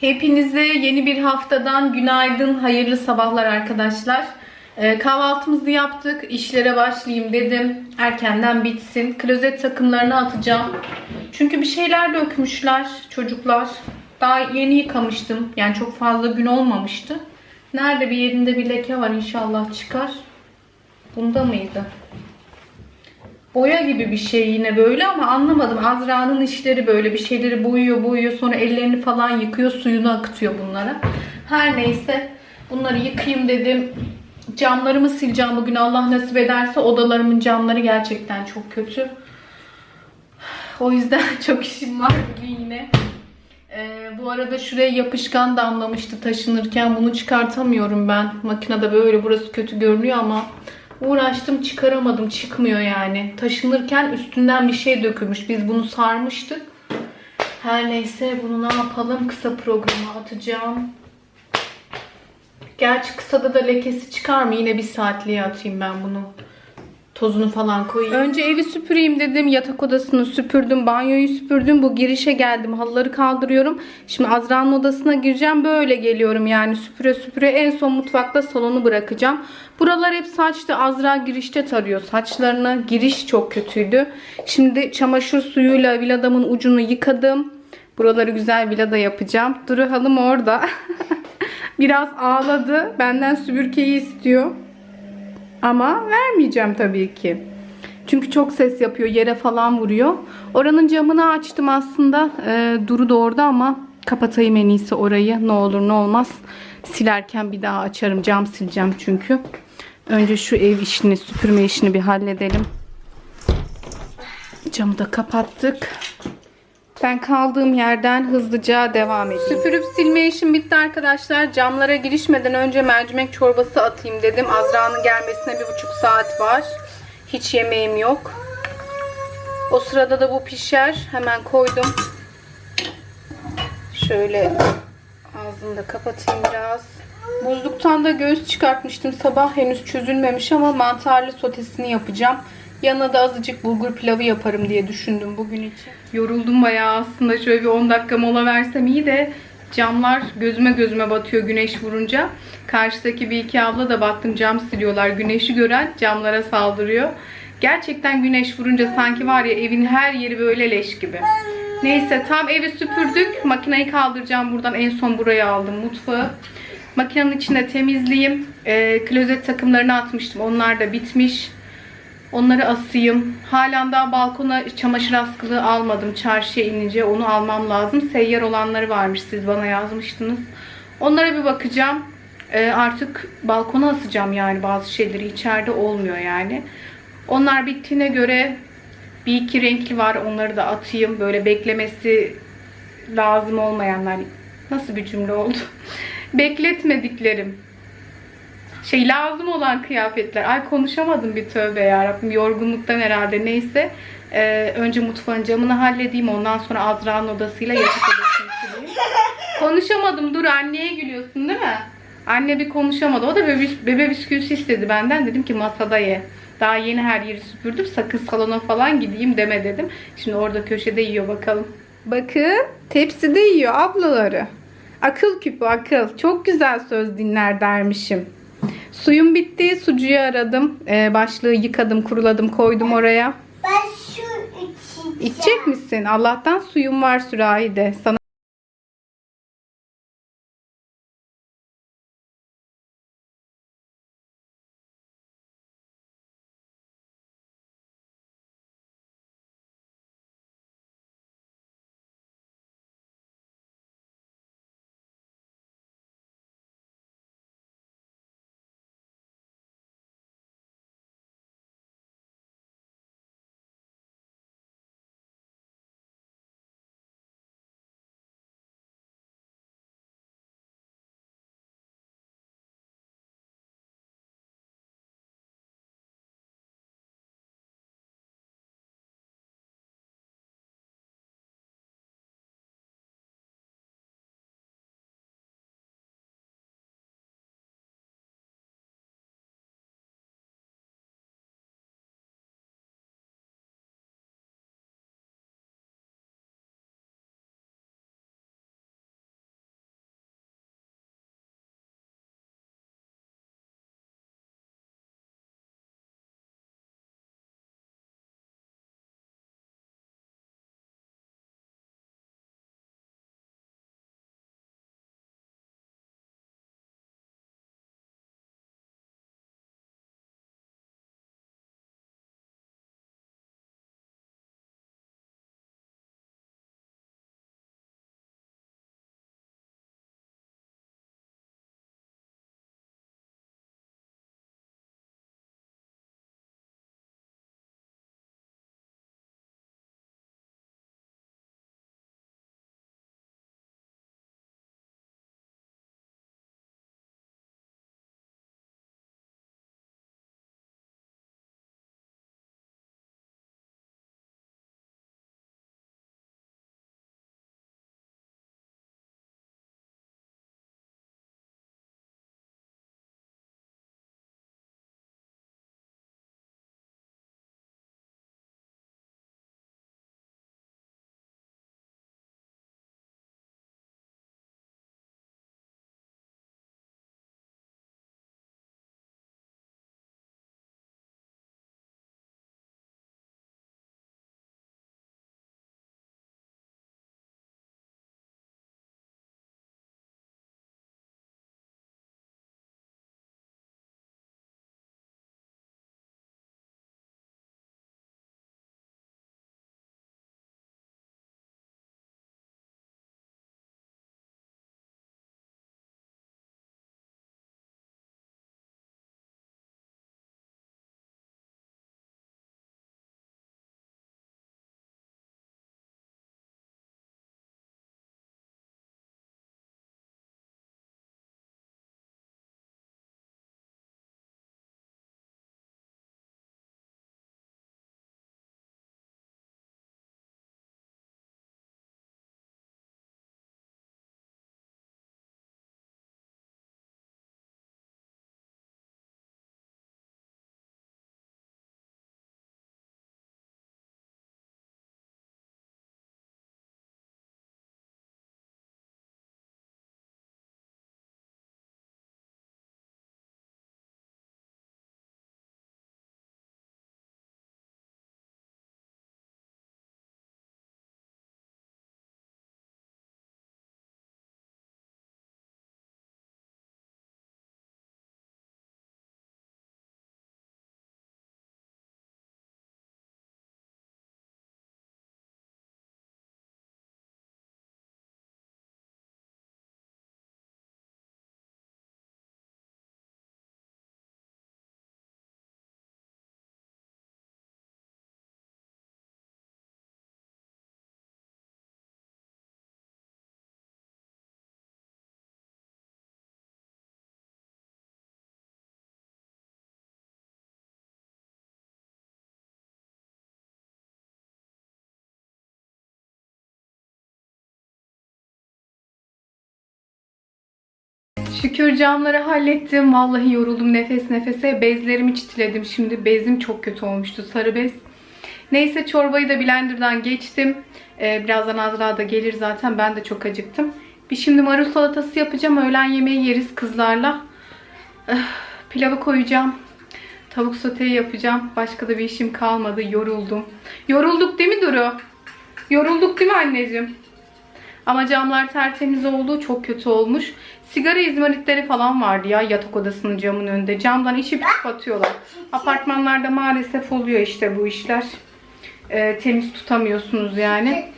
Hepinize yeni bir haftadan günaydın, hayırlı sabahlar arkadaşlar. Ee, kahvaltımızı yaptık, işlere başlayayım dedim. Erkenden bitsin. Klozet takımlarını atacağım. Çünkü bir şeyler dökmüşler çocuklar. Daha yeni yıkamıştım. Yani çok fazla gün olmamıştı. Nerede bir yerinde bir leke var inşallah çıkar. Bunda mıydı? Boya gibi bir şey yine böyle ama anlamadım. Azra'nın işleri böyle bir şeyleri boyuyor boyuyor sonra ellerini falan yıkıyor suyunu akıtıyor bunlara. Her neyse bunları yıkayayım dedim. Camlarımı sileceğim bugün Allah nasip ederse odalarımın camları gerçekten çok kötü. O yüzden çok işim var bugün yine. Ee, bu arada şuraya yapışkan damlamıştı taşınırken bunu çıkartamıyorum ben. Makinede böyle burası kötü görünüyor ama uğraştım çıkaramadım çıkmıyor yani. Taşınırken üstünden bir şey dökülmüş. Biz bunu sarmıştık. Her neyse bunu ne yapalım kısa programa atacağım. Gerçi kısada da lekesi çıkar mı? Yine bir saatliğe atayım ben bunu. Tozunu falan koyayım. Önce evi süpüreyim dedim. Yatak odasını süpürdüm. Banyoyu süpürdüm. Bu girişe geldim. Halıları kaldırıyorum. Şimdi Azra'nın odasına gireceğim. Böyle geliyorum yani süpüre süpüre. En son mutfakta salonu bırakacağım. Buralar hep saçtı. Azra girişte tarıyor saçlarını. Giriş çok kötüydü. Şimdi çamaşır suyuyla viladamın ucunu yıkadım. Buraları güzel vilada yapacağım. Duru Hanım orada. Biraz ağladı. Benden süpürgeyi istiyor. Ama vermeyeceğim tabii ki. Çünkü çok ses yapıyor. Yere falan vuruyor. Oranın camını açtım aslında. Ee, Duru da orada ama kapatayım en iyisi orayı. Ne olur ne olmaz. Silerken bir daha açarım. Cam sileceğim çünkü. Önce şu ev işini, süpürme işini bir halledelim. Camı da kapattık. Ben kaldığım yerden hızlıca devam edeyim. Süpürüp silme işim bitti arkadaşlar. Camlara girişmeden önce mercimek çorbası atayım dedim. Azra'nın gelmesine bir buçuk saat var. Hiç yemeğim yok. O sırada da bu pişer. Hemen koydum. Şöyle ağzını da kapatayım biraz. Buzluktan da göğüs çıkartmıştım. Sabah henüz çözülmemiş ama mantarlı sotesini yapacağım. Yanına da azıcık bulgur pilavı yaparım diye düşündüm bugün için. Yoruldum bayağı aslında. Şöyle bir 10 dakika mola versem iyi de camlar gözüme gözüme batıyor güneş vurunca. Karşıdaki bir iki abla da baktım cam siliyorlar. Güneşi gören camlara saldırıyor. Gerçekten güneş vurunca sanki var ya evin her yeri böyle leş gibi. Neyse tam evi süpürdük. Makineyi kaldıracağım buradan. En son buraya aldım mutfağı. Makinenin içinde temizleyeyim. Ee, klozet takımlarını atmıştım. Onlar da bitmiş. Onları asayım. Halen daha balkona çamaşır askılığı almadım. Çarşıya inince onu almam lazım. Seyyar olanları varmış. Siz bana yazmıştınız. Onlara bir bakacağım. Ee, artık balkona asacağım yani bazı şeyleri. içeride olmuyor yani. Onlar bittiğine göre bir iki renkli var. Onları da atayım. Böyle beklemesi lazım olmayanlar. Nasıl bir cümle oldu? Bekletmediklerim şey lazım olan kıyafetler. Ay konuşamadım bir tövbe ya Rabbim. Yorgunluktan herhalde neyse. Ee, önce mutfağın camını halledeyim. Ondan sonra Azra'nın odasıyla yatak odasını. Konuşamadım. Dur anneye gülüyorsun değil mi? Anne bir konuşamadı. O da bebe, bebe bisküvisi istedi benden. Dedim ki masada ye. Daha yeni her yeri süpürdüm. Sakın salona falan gideyim deme dedim. Şimdi orada köşede yiyor bakalım. Bakın tepside yiyor ablaları. Akıl küpü akıl. Çok güzel söz dinler dermişim. Suyum bitti. Sucuyu aradım. Ee, başlığı yıkadım, kuruladım, koydum oraya. Ben şu içeceğim. İçecek misin? Allah'tan suyum var sürahide. Sana Şükür camları hallettim. Vallahi yoruldum nefes nefese. Bezlerimi çitiledim. Şimdi bezim çok kötü olmuştu. Sarı bez. Neyse çorbayı da blenderdan geçtim. Ee, birazdan Azra da gelir zaten. Ben de çok acıktım. Bir şimdi marul salatası yapacağım. Öğlen yemeği yeriz kızlarla. Eh, Pilavı koyacağım. Tavuk soteyi yapacağım. Başka da bir işim kalmadı. Yoruldum. Yorulduk değil mi Duru? Yorulduk değil mi anneciğim? Ama camlar tertemiz oldu. Çok kötü olmuş. Sigara izmaritleri falan vardı ya yatak odasının camın önünde. Camdan içip içip atıyorlar. Apartmanlarda maalesef oluyor işte bu işler. Ee, temiz tutamıyorsunuz yani.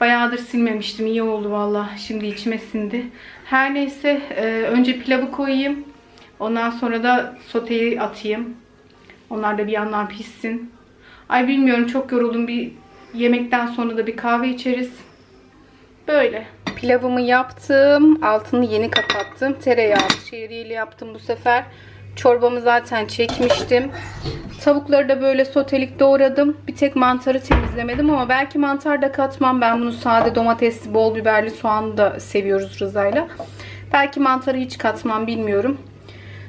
Bayağıdır silmemiştim. İyi oldu valla. Şimdi içime sindi. Her neyse e, önce pilavı koyayım. Ondan sonra da soteyi atayım. Onlar da bir yandan pişsin. Ay bilmiyorum çok yoruldum. Bir yemekten sonra da bir kahve içeriz. Böyle. Pilavımı yaptım. Altını yeni kapattım. Tereyağlı şehriyeli yaptım bu sefer. Çorbamı zaten çekmiştim. Tavukları da böyle sotelik doğradım. Bir tek mantarı temizlemedim ama belki mantar da katmam. Ben bunu sade domatesli, bol biberli, soğanlı da seviyoruz Rıza'yla. Belki mantarı hiç katmam bilmiyorum.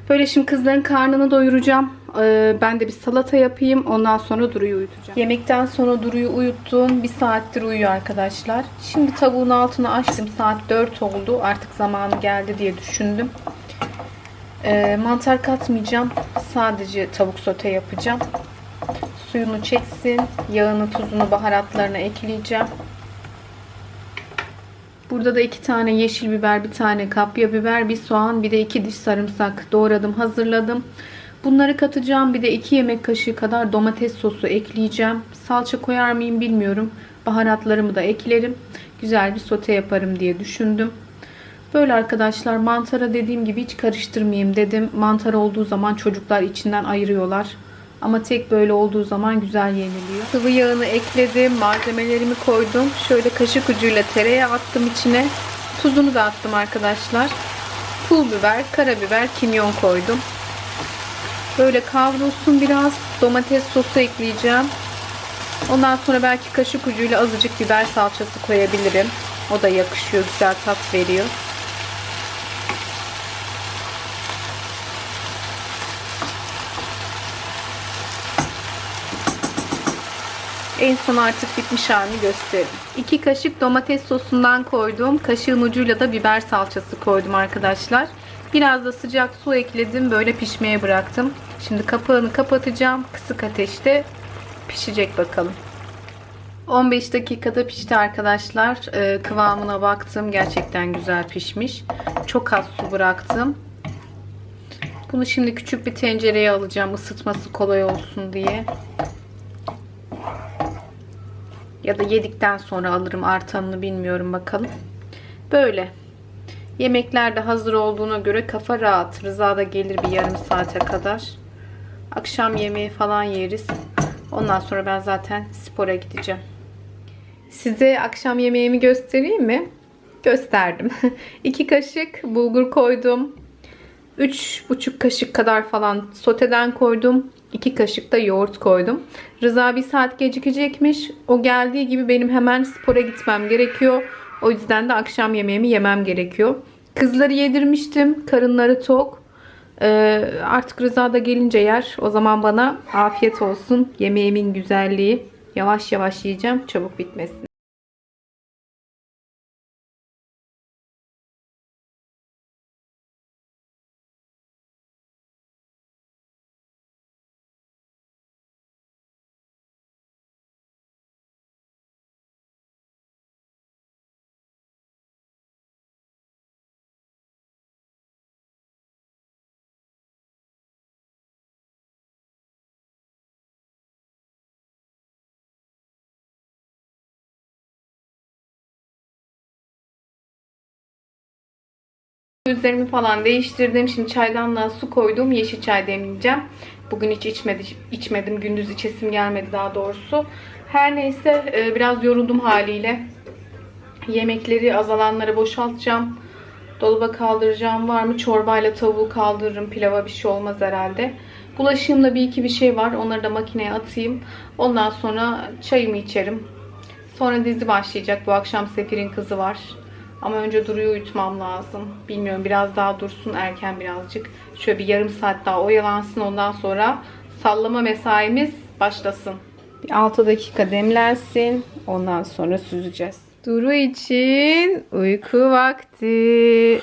Böyle şimdi kızların karnını doyuracağım. Ee, ben de bir salata yapayım. Ondan sonra Duru'yu uyutacağım. Yemekten sonra Duru'yu uyuttum. Bir saattir uyuyor arkadaşlar. Şimdi tavuğun altını açtım. Saat 4 oldu. Artık zamanı geldi diye düşündüm. Ee, mantar katmayacağım. Sadece tavuk sote yapacağım. Suyunu çeksin. Yağını, tuzunu, baharatlarını ekleyeceğim. Burada da iki tane yeşil biber, bir tane kapya biber, bir soğan, bir de iki diş sarımsak doğradım, hazırladım. Bunları katacağım. Bir de iki yemek kaşığı kadar domates sosu ekleyeceğim. Salça koyar mıyım bilmiyorum. Baharatlarımı da eklerim. Güzel bir sote yaparım diye düşündüm. Böyle arkadaşlar mantara dediğim gibi hiç karıştırmayayım dedim. Mantar olduğu zaman çocuklar içinden ayırıyorlar. Ama tek böyle olduğu zaman güzel yeniliyor. Sıvı yağını ekledim. Malzemelerimi koydum. Şöyle kaşık ucuyla tereyağı attım içine. Tuzunu da attım arkadaşlar. Pul biber, karabiber, kimyon koydum. Böyle kavrulsun biraz. Domates sosu ekleyeceğim. Ondan sonra belki kaşık ucuyla azıcık biber salçası koyabilirim. O da yakışıyor. Güzel tat veriyor. En son artık bitmiş halini gösteririm. 2 kaşık domates sosundan koydum. Kaşığın ucuyla da biber salçası koydum arkadaşlar. Biraz da sıcak su ekledim. Böyle pişmeye bıraktım. Şimdi kapağını kapatacağım. Kısık ateşte pişecek bakalım. 15 dakikada pişti arkadaşlar. Ee, kıvamına baktım. Gerçekten güzel pişmiş. Çok az su bıraktım. Bunu şimdi küçük bir tencereye alacağım. Isıtması kolay olsun diye. Ya da yedikten sonra alırım artanını bilmiyorum bakalım. Böyle. Yemekler de hazır olduğuna göre kafa rahat. Rıza da gelir bir yarım saate kadar. Akşam yemeği falan yeriz. Ondan sonra ben zaten spora gideceğim. Size akşam yemeğimi göstereyim mi? Gösterdim. 2 kaşık bulgur koydum. 3,5 kaşık kadar falan soteden koydum. 2 kaşık da yoğurt koydum. Rıza bir saat gecikecekmiş. O geldiği gibi benim hemen spora gitmem gerekiyor. O yüzden de akşam yemeğimi yemem gerekiyor. Kızları yedirmiştim. Karınları tok. Ee, artık Rıza da gelince yer. O zaman bana afiyet olsun. Yemeğimin güzelliği. Yavaş yavaş yiyeceğim. Çabuk bitmesin. Üzerimi falan değiştirdim. Şimdi çaydanlığa su koydum. Yeşil çay demleyeceğim. Bugün hiç içmedi, içmedim. Gündüz içesim gelmedi daha doğrusu. Her neyse e, biraz yoruldum haliyle. Yemekleri azalanları boşaltacağım. Dolaba kaldıracağım. Var mı? Çorbayla tavuğu kaldırırım. Pilava bir şey olmaz herhalde. Bulaşığımda bir iki bir şey var. Onları da makineye atayım. Ondan sonra çayımı içerim. Sonra dizi başlayacak. Bu akşam Sefir'in kızı var. Ama önce Duru'yu uyutmam lazım. Bilmiyorum biraz daha dursun erken birazcık. Şöyle bir yarım saat daha oyalansın ondan sonra sallama mesaimiz başlasın. Bir 6 dakika demlensin. Ondan sonra süzeceğiz. Duru için uyku vakti.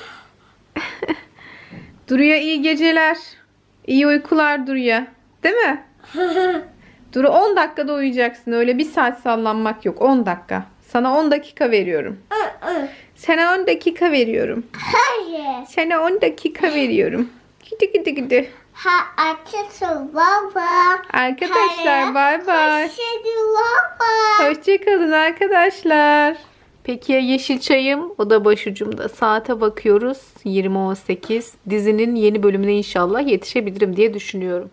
Duru'ya iyi geceler. İyi uykular Duru'ya. Değil mi? Duru 10 dakikada uyuyacaksın. Öyle bir saat sallanmak yok. 10 dakika. Sana 10 dakika veriyorum. Sana 10 dakika veriyorum. Hayır. Sana 10 dakika veriyorum. Gidi gidi gidi. Ha açılsın baba. Arkadaşlar bay bay. Baba. Hoşçakalın arkadaşlar. Peki ya yeşil çayım? O da başucumda. Saate bakıyoruz. 20.18. Dizinin yeni bölümüne inşallah yetişebilirim diye düşünüyorum.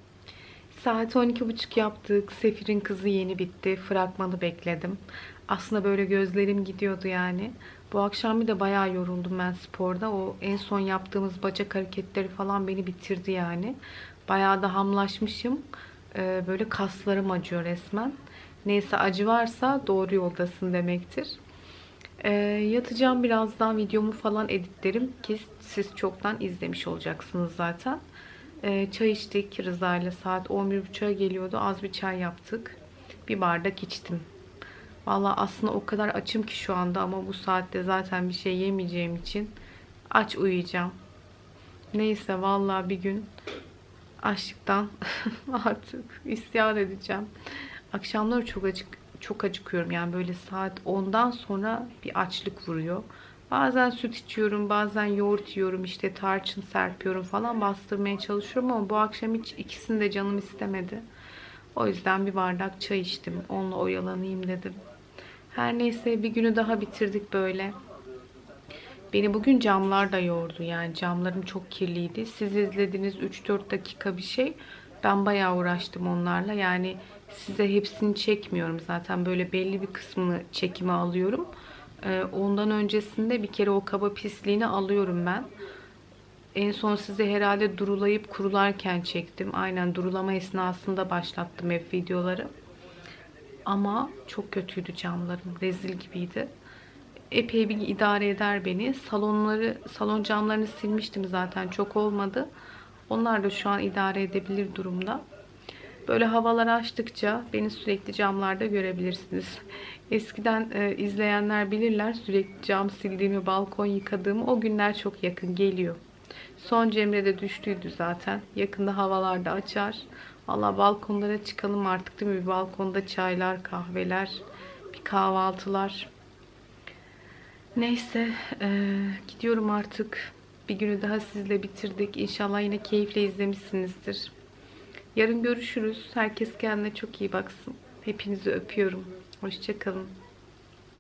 Saat 12.30 yaptık. Sefir'in kızı yeni bitti. Fragmanı bekledim. Aslında böyle gözlerim gidiyordu yani. Bu akşam bir de bayağı yoruldum ben sporda. O en son yaptığımız bacak hareketleri falan beni bitirdi yani. Bayağı da hamlaşmışım. Ee, böyle kaslarım acıyor resmen. Neyse acı varsa doğru yoldasın demektir. Ee, yatacağım birazdan videomu falan editlerim ki siz çoktan izlemiş olacaksınız zaten. Ee, çay içtik Rıza ile saat 11.30'a geliyordu. Az bir çay yaptık. Bir bardak içtim. Valla aslında o kadar açım ki şu anda ama bu saatte zaten bir şey yemeyeceğim için aç uyuyacağım. Neyse valla bir gün açlıktan artık isyan edeceğim. Akşamları çok acık çok acıkıyorum yani böyle saat 10'dan sonra bir açlık vuruyor. Bazen süt içiyorum, bazen yoğurt yiyorum, işte tarçın serpiyorum falan bastırmaya çalışıyorum ama bu akşam hiç ikisini de canım istemedi. O yüzden bir bardak çay içtim. Onunla oyalanayım dedim. Her neyse bir günü daha bitirdik böyle. Beni bugün camlar da yordu. Yani camlarım çok kirliydi. Siz izlediğiniz 3-4 dakika bir şey. Ben bayağı uğraştım onlarla. Yani size hepsini çekmiyorum. Zaten böyle belli bir kısmını çekime alıyorum. Ee, ondan öncesinde bir kere o kaba pisliğini alıyorum ben. En son size herhalde durulayıp kurularken çektim. Aynen durulama esnasında başlattım hep videoları. Ama çok kötüydü camlarım. Rezil gibiydi. Epey bir idare eder beni. Salonları, salon camlarını silmiştim zaten. Çok olmadı. Onlar da şu an idare edebilir durumda. Böyle havalar açtıkça beni sürekli camlarda görebilirsiniz. Eskiden e, izleyenler bilirler sürekli cam sildiğimi, balkon yıkadığımı. O günler çok yakın geliyor. Son Cemre de düştüydü zaten. Yakında havalarda açar. Valla balkonlara çıkalım artık değil mi? Bir balkonda çaylar, kahveler, bir kahvaltılar. Neyse e, gidiyorum artık. Bir günü daha sizle bitirdik. İnşallah yine keyifle izlemişsinizdir. Yarın görüşürüz. Herkes kendine çok iyi baksın. Hepinizi öpüyorum. Hoşçakalın.